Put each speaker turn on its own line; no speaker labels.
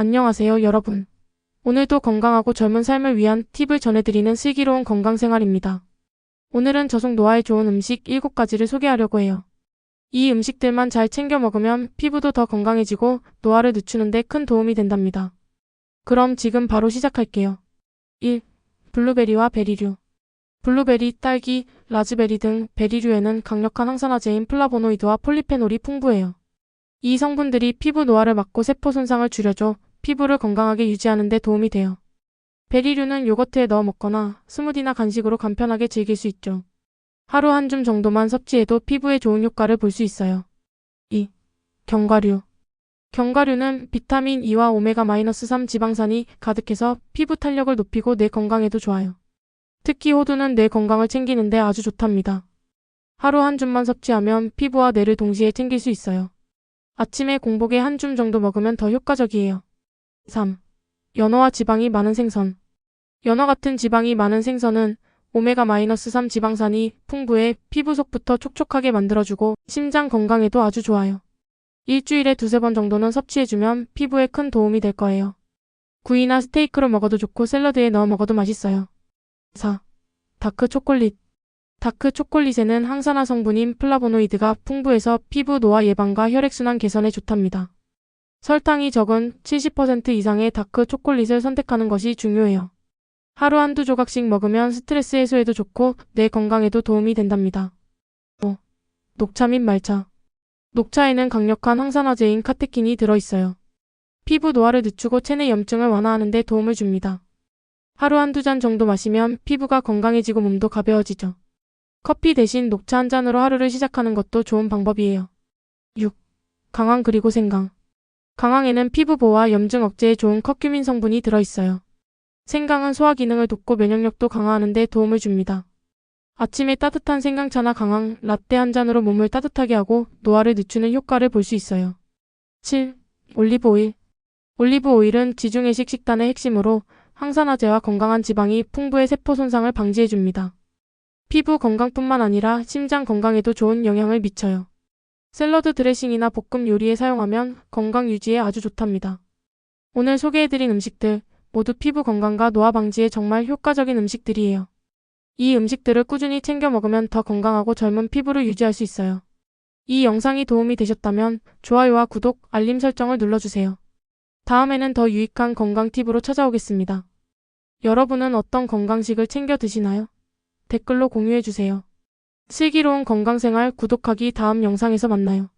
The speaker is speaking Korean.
안녕하세요, 여러분. 오늘도 건강하고 젊은 삶을 위한 팁을 전해드리는 슬기로운 건강생활입니다. 오늘은 저속 노화에 좋은 음식 7가지를 소개하려고 해요. 이 음식들만 잘 챙겨 먹으면 피부도 더 건강해지고 노화를 늦추는데 큰 도움이 된답니다. 그럼 지금 바로 시작할게요. 1. 블루베리와 베리류. 블루베리, 딸기, 라즈베리 등 베리류에는 강력한 항산화제인 플라보노이드와 폴리페놀이 풍부해요. 이 성분들이 피부 노화를 막고 세포 손상을 줄여줘 피부를 건강하게 유지하는 데 도움이 돼요. 베리류는 요거트에 넣어 먹거나 스무디나 간식으로 간편하게 즐길 수 있죠. 하루 한 줌 정도만 섭취해도 피부에 좋은 효과를 볼 수 있어요. 2. 견과류. 견과류는 비타민 E와 오메가-3 지방산이 가득해서 피부 탄력을 높이고 뇌 건강에도 좋아요. 특히 호두는 뇌 건강을 챙기는데 아주 좋답니다. 하루 한 줌만 섭취하면 피부와 뇌를 동시에 챙길 수 있어요. 아침에 공복에 한 줌 정도 먹으면 더 효과적이에요. 3. 연어와 지방이 많은 생선. 연어 같은 지방이 많은 생선은 오메가-3 지방산이 풍부해 피부 속부터 촉촉하게 만들어주고 심장 건강에도 아주 좋아요. 일주일에 두세 번 정도는 섭취해주면 피부에 큰 도움이 될 거예요. 구이나 스테이크로 먹어도 좋고 샐러드에 넣어 먹어도 맛있어요. 4. 다크 초콜릿. 다크 초콜릿에는 항산화 성분인 플라보노이드가 풍부해서 피부 노화 예방과 혈액순환 개선에 좋답니다. 설탕이 적은 70% 이상의 다크 초콜릿을 선택하는 것이 중요해요. 하루 한두 조각씩 먹으면 스트레스 해소에도 좋고 뇌 건강에도 도움이 된답니다. 5. 녹차 및 말차. 녹차에는 강력한 항산화제인 카테킨이 들어있어요. 피부 노화를 늦추고 체내 염증을 완화하는 데 도움을 줍니다. 하루 한두 잔 정도 마시면 피부가 건강해지고 몸도 가벼워지죠. 커피 대신 녹차 한 잔으로 하루를 시작하는 것도 좋은 방법이에요. 6. 강황 그리고 생강. 강황에는 피부 보호와 염증 억제에 좋은 커큐민 성분이 들어있어요. 생강은 소화 기능을 돕고 면역력도 강화하는 데 도움을 줍니다. 아침에 따뜻한 생강차나 강황, 라떼 한 잔으로 몸을 따뜻하게 하고 노화를 늦추는 효과를 볼 수 있어요. 7. 올리브 오일. 올리브 오일은 지중해식 식단의 핵심으로 항산화제와 건강한 지방이 풍부해 세포 손상을 방지해 줍니다. 피부 건강뿐만 아니라 심장 건강에도 좋은 영향을 미쳐요. 샐러드 드레싱이나 볶음 요리에 사용하면 건강 유지에 아주 좋답니다. 오늘 소개해드린 음식들 모두 피부 건강과 노화 방지에 정말 효과적인 음식들이에요. 이 음식들을 꾸준히 챙겨 먹으면 더 건강하고 젊은 피부를 유지할 수 있어요. 이 영상이 도움이 되셨다면 좋아요와 구독, 알림 설정을 눌러주세요. 다음에는 더 유익한 건강 팁으로 찾아오겠습니다. 여러분은 어떤 건강식을 챙겨 드시나요? 댓글로 공유해주세요. 슬기로운 건강생활 구독하기 다음 영상에서 만나요.